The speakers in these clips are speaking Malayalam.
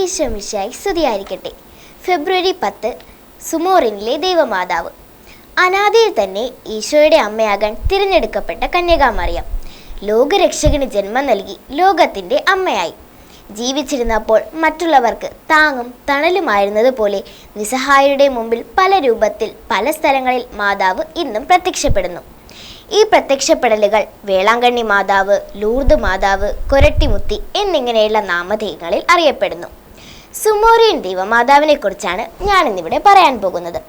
ഈശോ മിശായി സ്തുതിയായിരിക്കട്ടെ. ഫെബ്രുവരി പത്ത് സുമോറിനിലെ ദൈവമാതാവ്. അനാദിയിൽ തന്നെ ഈശോയുടെ അമ്മയാകാൻ തിരഞ്ഞെടുക്കപ്പെട്ട കന്യകാമറിയാം. ലോകരക്ഷകന് ജന്മം നൽകി ലോകത്തിന്റെ അമ്മയായി. ജീവിച്ചിരുന്നപ്പോൾ മറ്റുള്ളവർക്ക് താങ്ങും തണലുമായിരുന്നത് പോലെ നിസ്സഹായരുടെ മുമ്പിൽ പല രൂപത്തിൽ പല സ്ഥലങ്ങളിൽ മാതാവ് ഇന്നും പ്രത്യക്ഷപ്പെടുന്നു. ഈ പ്രത്യക്ഷപ്പെടലുകൾ വേളാങ്കണ്ണി മാതാവ് ലൂർദ് മാതാവ് കൊരട്ടിമുത്തി എന്നിങ്ങനെയുള്ള നാമധേയങ്ങളിൽ അറിയപ്പെടുന്നു. സുമോറിയൻ ദൈവമാതാവിനെ കുറിച്ചാണ് ഞാനിന്നിവിടെ പറയാൻ പോകുന്നത്.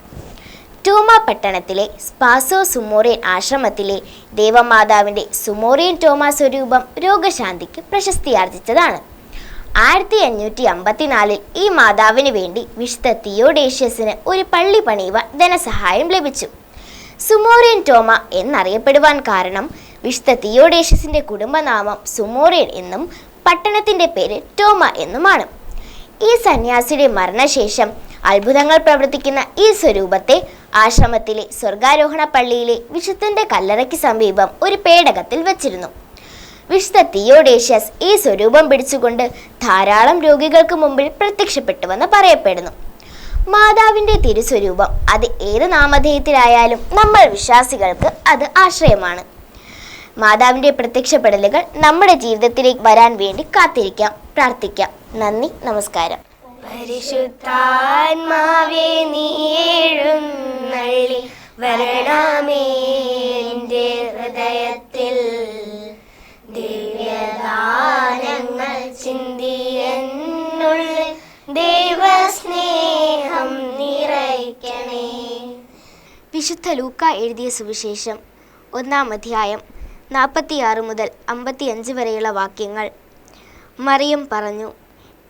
ടൂമ പട്ടണത്തിലെ സ്പാസോ സുമോറിയൻ ആശ്രമത്തിലെ ദേവമാതാവിന്റെ സുമോറിയൻ ടോമ സ്വരൂപം രോഗശാന്തിക്ക് പ്രശസ്തിയാർജിച്ചതാണ്. ആയിരത്തി അഞ്ഞൂറ്റി അമ്പത്തിനാലിൽ ഈ മാതാവിന് വേണ്ടി വിശുദ്ധ തിയോഡേഷ്യസിന് ഒരു പള്ളി പണിയുവാൻ ധനസഹായം ലഭിച്ചു. സുമോറിയൻ ടോമ എന്നറിയപ്പെടുവാൻ കാരണം വിശുദ്ധ തിയോഡേഷ്യസിന്റെ കുടുംബനാമം സുമോറിയൻ എന്നും പട്ടണത്തിന്റെ പേര് ടോമ എന്നുമാണ്. ഈ സന്യാസിയുടെ മരണശേഷം അത്ഭുതങ്ങൾ പ്രവർത്തിക്കുന്ന ഈ സ്വരൂപത്തെ ആശ്രമത്തിലെ സ്വർഗാരോഹണ പള്ളിയിലെ വിശുദ്ധന്റെ കല്ലറയ്ക്ക് സമീപം ഒരു പേടകത്തിൽ വെച്ചിരുന്നു. വിശുദ്ധ തിയോഡേഷ്യസ് ഈ സ്വരൂപം പിടിച്ചുകൊണ്ട് ധാരാളം രോഗികൾക്ക് മുമ്പിൽ പ്രത്യക്ഷപ്പെട്ടുവെന്ന് പറയപ്പെടുന്നു. മാതാവിന്റെ തിരുസ്വരൂപം അത് ഏത് നാമധേയത്തിലായാലും നമ്മൾ വിശ്വാസികൾക്ക് അത് ആശ്രയമാണ്. മാതാവിന്റെ പ്രത്യക്ഷപ്പെടലുകൾ നമ്മുടെ ജീവിതത്തിലേക്ക് വരാൻ വേണ്ടി കാത്തിരിക്കാം പ്രാർത്ഥിക്കാം. നന്ദി നമസ്കാരം. പരിശുദ്ധാത്മാവേ നീ എഴുന്നള്ളി വരണമേ എന്റെ ഹൃദയത്തിൽ. ദിവ്യദാനങ്ങൾ ചിന്തിയെന്നുള്ളിൽ ദൈവസ്നേഹം നിറയ്ക്കണേ വിശുദ്ധ ലൂക്ക എഴുതിയ സുവിശേഷം ഒന്നാം അധ്യായം നാൽപ്പത്തിയാറ് മുതൽ അമ്പത്തിയഞ്ച് വരെയുള്ള വാക്യങ്ങൾ. മറിയം പറഞ്ഞു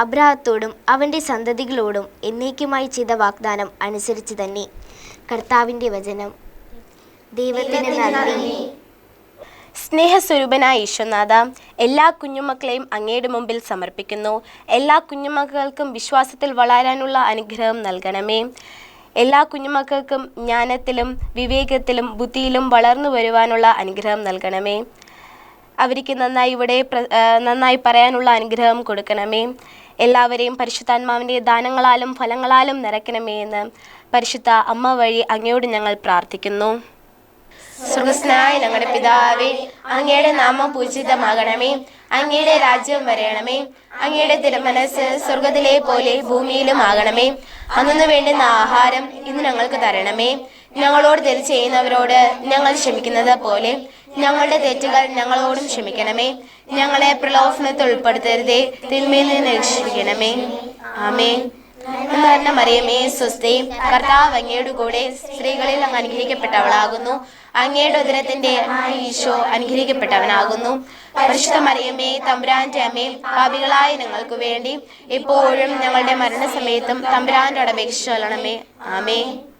അബ്രാഹത്തോടും അവന്റെ സന്തതികളോടും എന്നേക്കുമായി ചെയ്ത വാഗ്ദാനം അനുസരിച്ച് തന്നെ. കർത്താവിന്റെ വചനം. ദൈവത്തിന് നന്ദി. സ്നേഹസ്വരൂപനായ ഈശ്വനാഥ എല്ലാ കുഞ്ഞുമക്കളെയും അങ്ങയുടെ മുമ്പിൽ സമർപ്പിക്കുന്നു. എല്ലാ കുഞ്ഞുമക്കൾക്കും വിശ്വാസത്തിൽ വളരാനുള്ള അനുഗ്രഹം നൽകണമേ. എല്ലാ കുഞ്ഞുമക്കൾക്കും ജ്ഞാനത്തിലും വിവേകത്തിലും ബുദ്ധിയിലും വളർന്നു വരുവാനുള്ള അനുഗ്രഹം നൽകണമേ. അവർക്ക് നന്നായി ഇവിടെ നന്നായി പറയാനുള്ള അനുഗ്രഹം കൊടുക്കണമേ. എല്ലാവരെയും പരിശുദ്ധാത്മാവിന്റെ ദാനങ്ങളാലും ഫലങ്ങളാലും നിറയ്ക്കണമേ എന്ന് പരിശുദ്ധ അമ്മ വഴി അങ്ങയോട് ഞങ്ങൾ പ്രാർത്ഥിക്കുന്നു. സുഹൃസ്നായ ഞങ്ങളുടെ പിതാവേ അങ്ങയുടെ നാമം പൂജിതമാകണമേ. അങ്ങയുടെ രാജ്യം വരയണമേ അങ്ങയുടെ തിരുമനസ് സ്വർഗത്തിലെ പോലെ ഭൂമിയിലും ആകണമേ. അന്നു വേണ്ടുന്ന ആഹാരം ഇന്ന് ഞങ്ങൾക്ക് തരണമേ. ഞങ്ങളോട് തെറ്റ് ചെയ്യുന്നവരോട് ഞങ്ങൾ ക്ഷമിക്കുന്നത് പോലെ ഞങ്ങളുടെ തെറ്റുകൾ ഞങ്ങളോടും ക്ഷമിക്കണമേ. ഞങ്ങളെ പ്രലോഭനത്തിൽ ഉൾപ്പെടുത്തരുതേ. തിന്മയിൽ നിന്ന് രക്ഷിക്കണമേ. ആമേ നല്ല മറിയമേ സ്വസ്തി കർത്താവ് അങ്ങയുടെ കൂടെ സ്ത്രീകളിൽ അങ്ങ് അനുഗ്രഹിക്കപ്പെട്ടവളാകുന്നു. അങ്ങയുടെ ഉദരത്തിന്റെ ഈശോ അനുഗ്രഹിക്കപ്പെട്ടവനാകുന്നു. പരിശുദ്ധ മറിയമ്മേ തമ്പുരാന്റെ അമ്മേ പാപികളായ ഞങ്ങൾക്ക് വേണ്ടി ഇപ്പോഴും ഞങ്ങളുടെ മരണസമയത്തും തമ്പുരാന്റെ അപേക്ഷിച്ചൊല്ലണമേ ആമേ